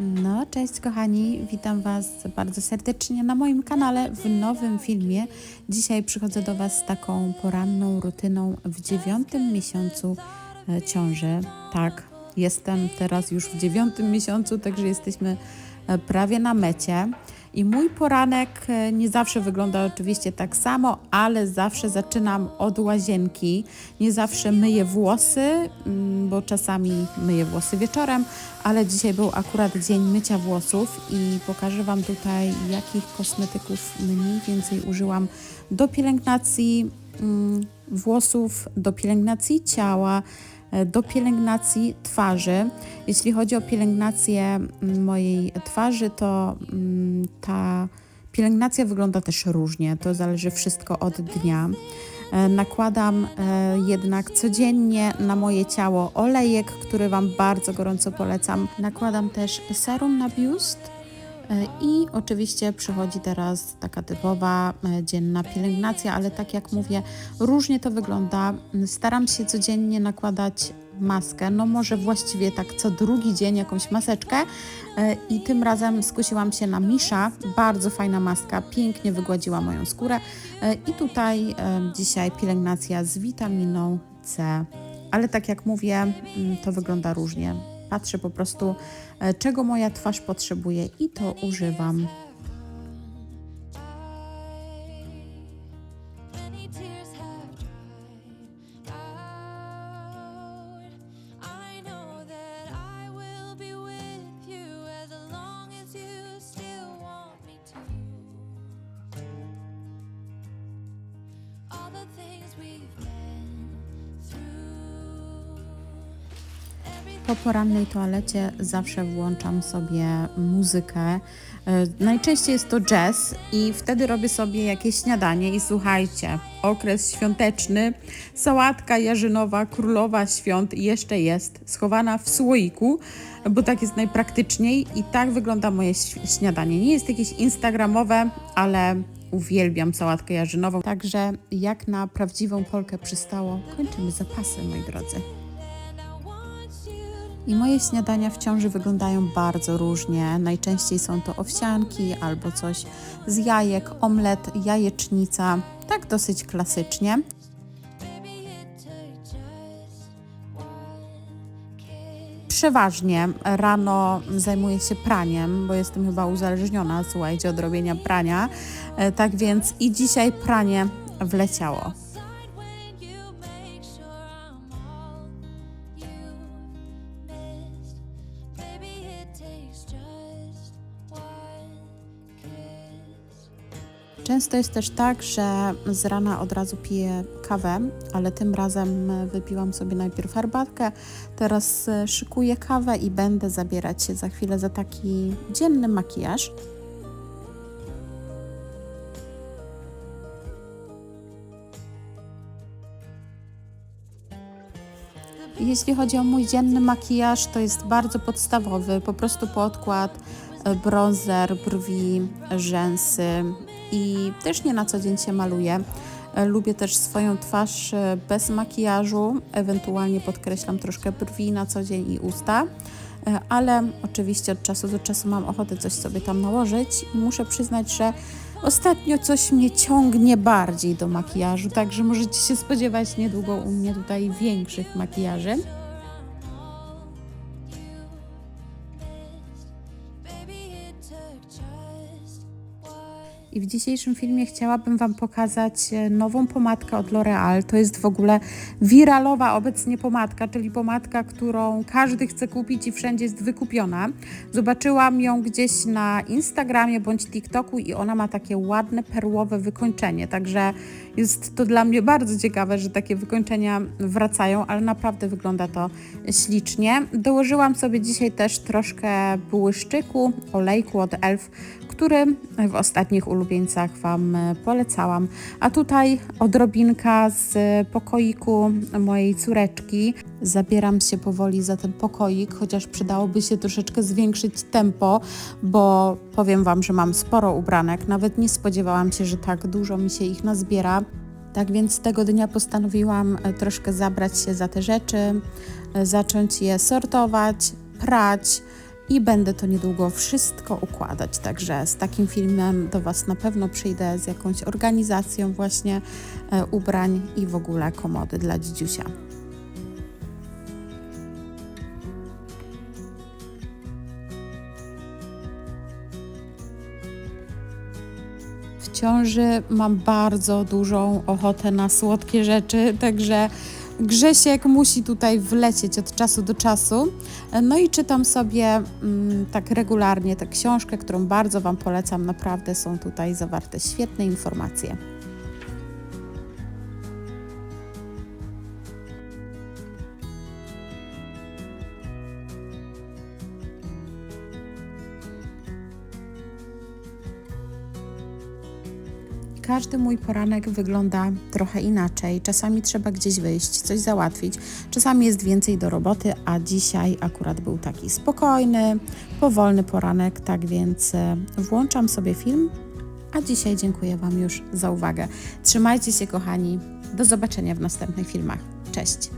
No, cześć kochani, witam Was bardzo serdecznie na moim kanale w nowym filmie. Dzisiaj przychodzę do Was z taką poranną rutyną w dziewiątym miesiącu e, ciąży. Tak, jestem teraz już w dziewiątym miesiącu, także jesteśmy e, prawie na mecie. I mój poranek e, nie zawsze wygląda oczywiście tak samo, ale zawsze zaczynam od łazienki. Nie zawsze myję włosy, mm, bo czasami myję włosy wieczorem, ale dzisiaj był akurat dzień mycia włosów i pokażę Wam tutaj, jakich kosmetyków mniej więcej użyłam do pielęgnacji mm, włosów, do pielęgnacji ciała do pielęgnacji twarzy. Jeśli chodzi o pielęgnację mm, mojej twarzy, to mm, ta pielęgnacja wygląda też różnie. To zależy wszystko od dnia. E, Nakładam e, jednak codziennie na moje ciało olejek, który Wam bardzo gorąco polecam. Nakładam też serum na biust. E, I oczywiście przychodzi teraz taka typowa e, dzienna pielęgnacja, ale tak jak mówię, różnie to wygląda. Staram się codziennie nakładać maskę, no może właściwie tak co drugi dzień jakąś maseczkę e, i tym razem skusiłam się na Misza, bardzo fajna maska, pięknie wygładziła moją skórę i tutaj dzisiaj pielęgnacja z witaminą C, ale tak jak mówię, mm, to wygląda różnie. Patrzę po prostu, e, czego moja twarz potrzebuje i to używam. Many tears have dried Po porannej toalecie zawsze włączam sobie muzykę. E, Najczęściej jest to jazz i wtedy robię sobie jakieś śniadanie i słuchajcie, okres świąteczny, sałatka jarzynowa, królowa świąt jeszcze jest schowana w słoiku, bo tak jest najpraktyczniej i tak wygląda moje śniadanie. Nie jest jakieś instagramowe, ale uwielbiam sałatkę jarzynową. Także jak na prawdziwą Polkę przystało, kończymy zapasy, moi drodzy. I moje śniadania w ciąży wyglądają bardzo różnie. Najczęściej są to owsianki albo coś z jajek, omlet, jajecznica. Tak dosyć klasycznie. Przeważnie rano zajmuję się praniem, bo jestem chyba uzależniona, słuchajcie, od robienia prania. E, Tak więc i dzisiaj pranie wleciało. Często jest też tak, że z rana od razu piję kawę, ale tym razem wypiłam sobie najpierw herbatkę, teraz e, szykuję kawę i będę zabierać się za chwilę za taki dzienny makijaż. Jeśli chodzi o mój dzienny makijaż, to jest bardzo podstawowy, po prostu podkład, e, bronzer, brwi, rzęsy i też nie na co dzień się maluję. E, Lubię też swoją twarz e, bez makijażu, ewentualnie podkreślam troszkę brwi na co dzień i usta, E, ale oczywiście od czasu do czasu mam ochotę coś sobie tam nałożyć i muszę przyznać, że ostatnio coś mnie ciągnie bardziej do makijażu, także możecie się spodziewać niedługo u mnie tutaj większych makijaży. I w dzisiejszym filmie chciałabym Wam pokazać e, nową pomadkę od L'Oreal. To jest w ogóle wiralowa obecnie pomadka, czyli pomadka, którą każdy chce kupić i wszędzie jest wykupiona. Zobaczyłam ją gdzieś na Instagramie bądź TikToku i ona ma takie ładne perłowe wykończenie, także jest to dla mnie bardzo ciekawe, że takie wykończenia wracają, ale naprawdę wygląda to ślicznie. Dołożyłam sobie dzisiaj też troszkę błyszczyku, olejku od ELF, który w ostatnich ulubieńcach Wam e, polecałam. A tutaj odrobinka z pokoiku mojej córeczki. Zabieram się powoli za ten pokoik, chociaż przydałoby się troszeczkę zwiększyć tempo, bo powiem Wam, że mam sporo ubranek. Nawet nie spodziewałam się, że tak dużo mi się ich nazbiera. Tak więc tego dnia postanowiłam e, troszkę zabrać się za te rzeczy, e, zacząć je sortować, prać i będę to niedługo wszystko układać. Także z takim filmem do Was na pewno przyjdę z jakąś organizacją właśnie e, ubrań i w ogóle komody dla dzidziusia. W ciąży mam bardzo dużą ochotę na słodkie rzeczy, także Grzesiek musi tutaj wlecieć od czasu do czasu. No i czytam sobie mm, tak regularnie tę książkę, którą bardzo Wam polecam. Naprawdę są tutaj zawarte świetne informacje. Każdy mój poranek wygląda trochę inaczej. Czasami trzeba gdzieś wyjść, coś załatwić. Czasami jest więcej do roboty, a dzisiaj akurat był taki spokojny, powolny poranek, tak więc e, włączam sobie film. A dzisiaj dziękuję Wam już za uwagę. Trzymajcie się, kochani. Do zobaczenia w następnych filmach. Cześć.